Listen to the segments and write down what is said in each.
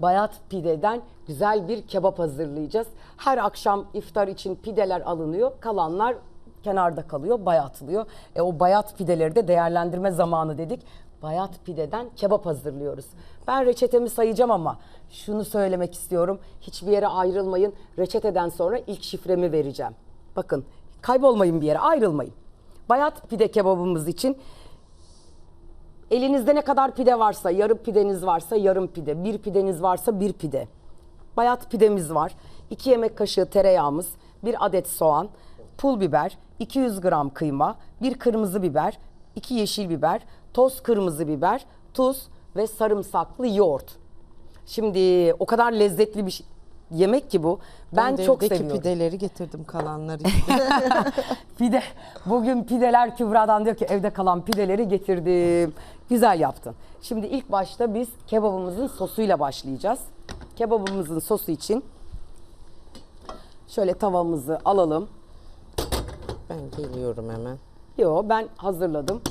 bayat pideden güzel bir kebap hazırlayacağız. Her akşam iftar için pideler alınıyor. Kalanlar kenarda kalıyor, bayatlıyor. E, o bayat pideleri de değerlendirme zamanı dedik. Bayat pideden kebap hazırlıyoruz. Ben reçetemi sayacağım ama şunu söylemek istiyorum. Hiçbir yere ayrılmayın. Reçeteden sonra ilk şifremi vereceğim. Bakın kaybolmayın bir yere ayrılmayın. Bayat pide kebabımız için elinizde ne kadar pide varsa, yarım pideniz varsa yarım pide, bir pideniz varsa bir pide. Bayat pidemiz var. 2 yemek kaşığı tereyağımız, bir adet soğan, pul biber, 200 gram kıyma, bir kırmızı biber, 2 yeşil biber, toz kırmızı biber, tuz ve sarımsaklı yoğurt. Şimdi o kadar lezzetli bir şey- yemek ki bu. Ben, de çok seviyorum. pideleri getirdim kalanları. Pide. Bugün pideler Kübra'dan diyor ki evde kalan pideleri getirdim. Güzel yaptın. Şimdi ilk başta biz kebabımızın sosuyla başlayacağız. Kebabımızın sosu için şöyle tavamızı alalım. ben geliyorum hemen. Yo ben hazırladım.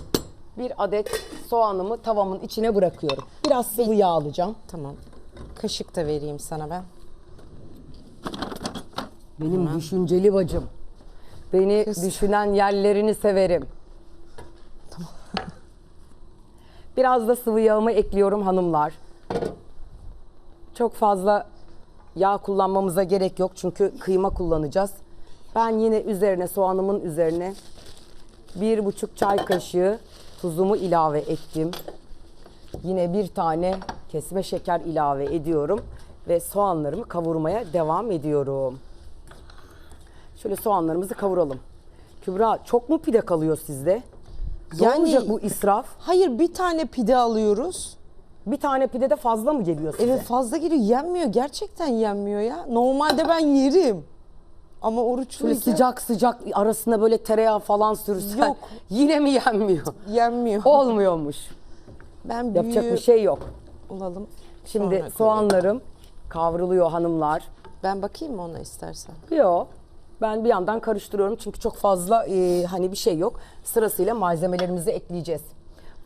Bir adet soğanımı tavamın içine bırakıyorum. Biraz sıvı yağ alacağım. Tamam. Kaşık da vereyim sana ben. Benim düşünceli bacım. Beni düşünen yerlerini severim. Biraz da sıvı yağımı ekliyorum hanımlar. Çok fazla yağ kullanmamıza gerek yok çünkü kıyma kullanacağız. Ben yine üzerine soğanımın üzerine bir buçuk çay kaşığı tuzumu ilave ettim. Yine bir tane kesme şeker ilave ediyorum ve soğanlarımı kavurmaya devam ediyorum. Şöyle soğanlarımızı kavuralım. Kübra çok mu pide kalıyor sizde? Yani- olacak bu israf? Hayır bir tane pide alıyoruz. Bir tane pide de fazla mı geliyor size? Evet fazla giriyor. Yenmiyor. Gerçekten yenmiyor ya. Normalde ben yerim. Ama Böyle oruçluyken sıcak sıcak arasına böyle tereyağı falan sürsen Yok. yine mi yenmiyor? yenmiyor. Olmuyormuş. Ben Yapacak büyüğü bir şey yok. olalım. Şimdi Sonra koyayım. soğanlarım kavruluyor hanımlar. Ben bakayım mı ona istersen? Yok. Ben bir yandan karıştırıyorum çünkü çok fazla e, hani bir şey yok. Sırasıyla malzemelerimizi ekleyeceğiz.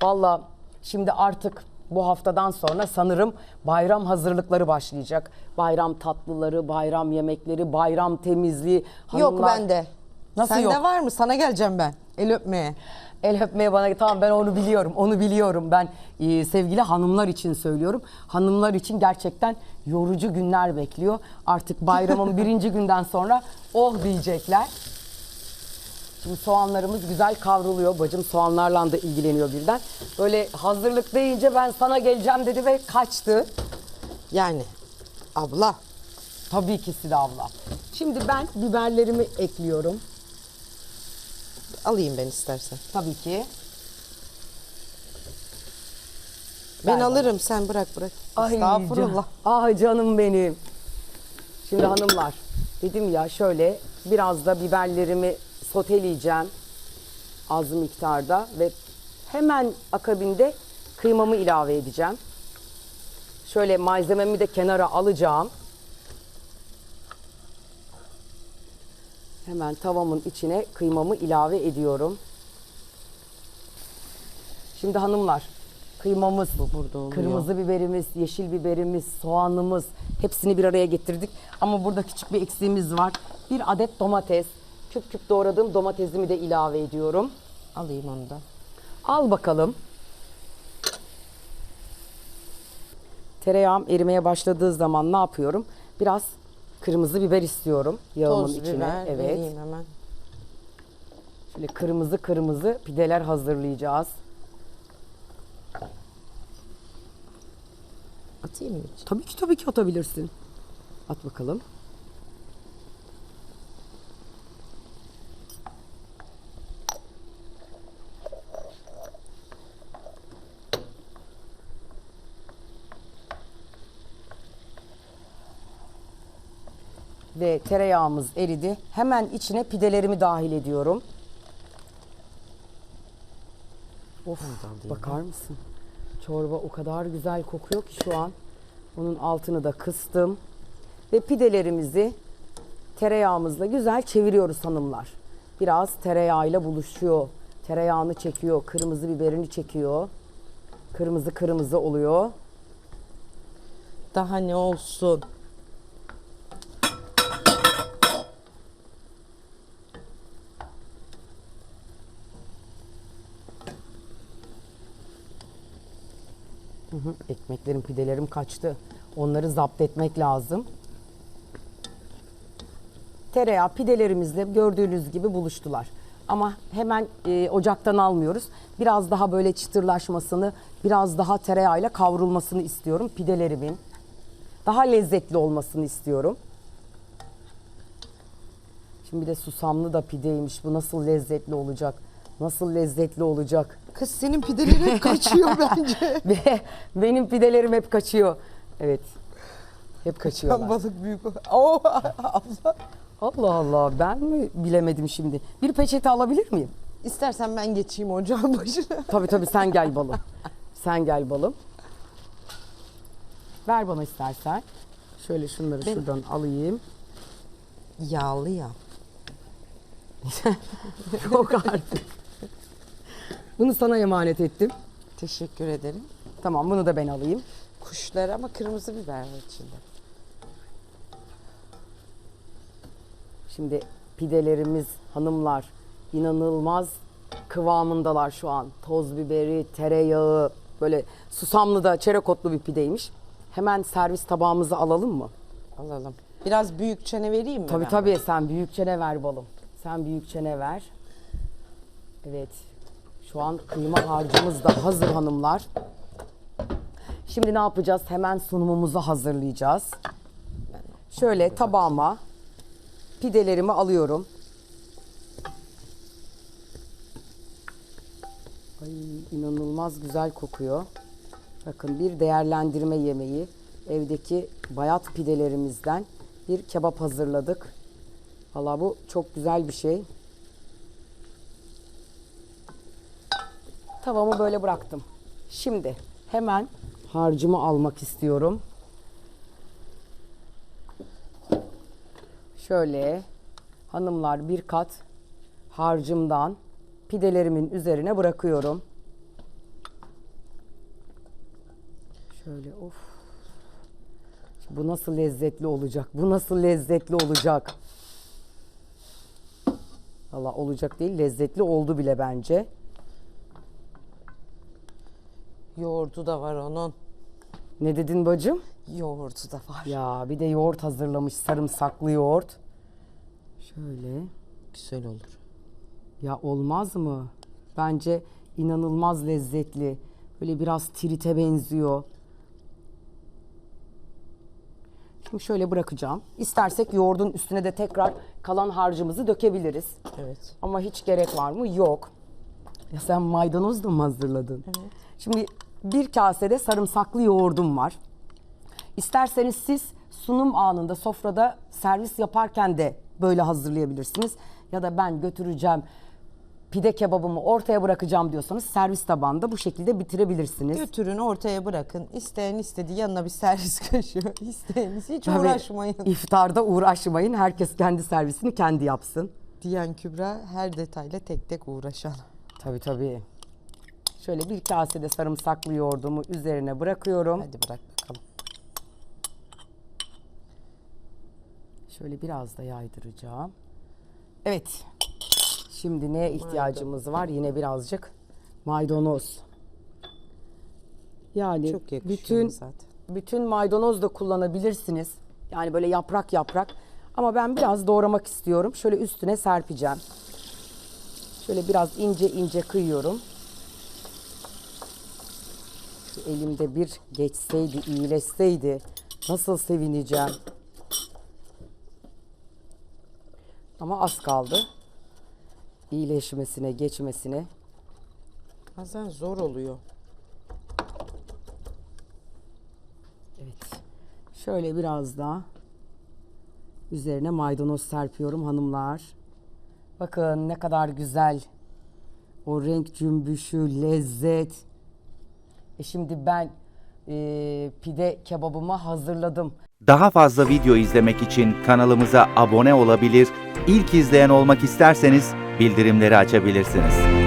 Valla şimdi artık bu haftadan sonra sanırım bayram hazırlıkları başlayacak. Bayram tatlıları, bayram yemekleri, bayram temizliği. Yok Hanımlar- bende. Nasıl Sende yok? var mı? Sana geleceğim ben. El öpmeye. El öpmeye bana tamam ben onu biliyorum. Onu biliyorum. Ben e, sevgili hanımlar için söylüyorum. Hanımlar için gerçekten yorucu günler bekliyor. Artık bayramın birinci günden sonra oh diyecekler. Şimdi soğanlarımız güzel kavruluyor. Bacım soğanlarla da ilgileniyor birden. Böyle hazırlık deyince ben sana geleceğim dedi ve kaçtı. Yani abla Tabii ki Sida abla. Şimdi ben biberlerimi ekliyorum. Alayım ben istersen. Tabii ki. Ben bana. alırım sen bırak bırak. Ay Estağfurullah. can- Ah canım benim. Şimdi hanımlar dedim ya şöyle biraz da biberlerimi soteleyeceğim az miktarda ve hemen akabinde kıymamı ilave edeceğim. Şöyle malzememi de kenara alacağım. Hemen tavamın içine kıymamı ilave ediyorum. Şimdi hanımlar kıymamız burada oluyor. kırmızı biberimiz, yeşil biberimiz, soğanımız hepsini bir araya getirdik. Ama burada küçük bir eksiğimiz var. Bir adet domates. Küp küp doğradığım domatesimi de ilave ediyorum. Alayım onu da. Al bakalım. Tereyağım erimeye başladığı zaman ne yapıyorum? Biraz kırmızı biber istiyorum yağımın Toz içine. biber evet. vereyim hemen. Şöyle kırmızı kırmızı pideler hazırlayacağız. Atayım mı hiç? Tabii ki tabii ki atabilirsin. At bakalım. Ve tereyağımız eridi. Hemen içine pidelerimi dahil ediyorum. Of bakar mısın? Çorba o kadar güzel kokuyor ki şu an. Onun altını da kıstım. Ve pidelerimizi tereyağımızla güzel çeviriyoruz hanımlar. Biraz tereyağıyla buluşuyor. Tereyağını çekiyor, kırmızı biberini çekiyor. Kırmızı kırmızı oluyor. Daha ne olsun? Ekmeklerim, pidelerim kaçtı. Onları zapt etmek lazım. Tereyağı pidelerimizle gördüğünüz gibi buluştular. Ama hemen e, ocaktan almıyoruz. Biraz daha böyle çıtırlaşmasını, biraz daha tereyağıyla kavrulmasını istiyorum pidelerimin. Daha lezzetli olmasını istiyorum. Şimdi bir de susamlı da pideymiş. Bu nasıl lezzetli olacak? Nasıl lezzetli olacak? Kız senin pidelerin hep kaçıyor bence. Ve benim pidelerim hep kaçıyor. Evet. Hep kaçıyorlar. Balık büyük. Oo, abla. Allah Allah ben mi bilemedim şimdi. Bir peçete alabilir miyim? İstersen ben geçeyim ocağın başına. Tabii tabii sen gel balım. Sen gel balım. Ver bana istersen. Şöyle şunları Ben- şuradan alayım. Yağlı ya. Yok artık. Bunu sana emanet ettim. Teşekkür ederim. Tamam bunu da ben alayım. Kuşlar ama kırmızı biber var içinde. Şimdi pidelerimiz hanımlar inanılmaz kıvamındalar şu an. Toz biberi, tereyağı, böyle susamlı da çerek otlu bir pideymiş. Hemen servis tabağımızı alalım mı? Alalım. Biraz büyük çene vereyim mi Tabii ben? tabii sen büyük çene ver balım. Sen büyük çene ver. Evet. Şu an kıyma harcımız da hazır hanımlar. Şimdi ne yapacağız? Hemen sunumumuzu hazırlayacağız. Şöyle tabağıma pidelerimi alıyorum. Ay inanılmaz güzel kokuyor. Bakın bir değerlendirme yemeği. Evdeki bayat pidelerimizden bir kebap hazırladık. Valla bu çok güzel bir şey. Tavamı böyle bıraktım. Şimdi hemen harcımı almak istiyorum. Şöyle hanımlar bir kat harcımdan pidelerimin üzerine bırakıyorum. Şöyle of. Bu nasıl lezzetli olacak? Bu nasıl lezzetli olacak? Valla olacak değil lezzetli oldu bile bence. Yoğurdu da var onun. Ne dedin bacım? Yoğurdu da var. Ya bir de yoğurt hazırlamış sarımsaklı yoğurt. Şöyle. Güzel olur. Ya olmaz mı? Bence inanılmaz lezzetli. Böyle biraz trite benziyor. Şimdi şöyle bırakacağım. İstersek yoğurdun üstüne de tekrar kalan harcımızı dökebiliriz. Evet. Ama hiç gerek var mı? Yok. Ya sen maydanoz da mı hazırladın? Evet. Şimdi bir kasede sarımsaklı yoğurdum var. İsterseniz siz sunum anında sofrada servis yaparken de böyle hazırlayabilirsiniz. Ya da ben götüreceğim pide kebabımı ortaya bırakacağım diyorsanız servis tabağında bu şekilde bitirebilirsiniz. Götürün ortaya bırakın. İsteyen istedi yanına bir servis kaşığı. İsteyeniz hiç Tabii uğraşmayın. İftarda uğraşmayın. Herkes kendi servisini kendi yapsın. Diyen Kübra her detayla tek tek uğraşan. Tabii tabii. Şöyle bir kasede sarımsaklı yoğurdumu üzerine bırakıyorum. Hadi bırak bakalım. Şöyle biraz da yaydıracağım. Evet. Şimdi neye ihtiyacımız var? Yine birazcık maydanoz. Yani Çok bütün zaten. bütün maydanoz da kullanabilirsiniz. Yani böyle yaprak yaprak. Ama ben biraz doğramak istiyorum. Şöyle üstüne serpeceğim. Şöyle biraz ince ince kıyıyorum. Elimde bir geçseydi, iyileşseydi nasıl sevineceğim. Ama az kaldı. İyileşmesine, geçmesine. Bazen zor oluyor. Evet. Şöyle biraz daha üzerine maydanoz serpiyorum hanımlar. Bakın ne kadar güzel. O renk cümbüşü, lezzet. E şimdi ben e, pide kebabımı hazırladım. Daha fazla video izlemek için kanalımıza abone olabilir, ilk izleyen olmak isterseniz bildirimleri açabilirsiniz.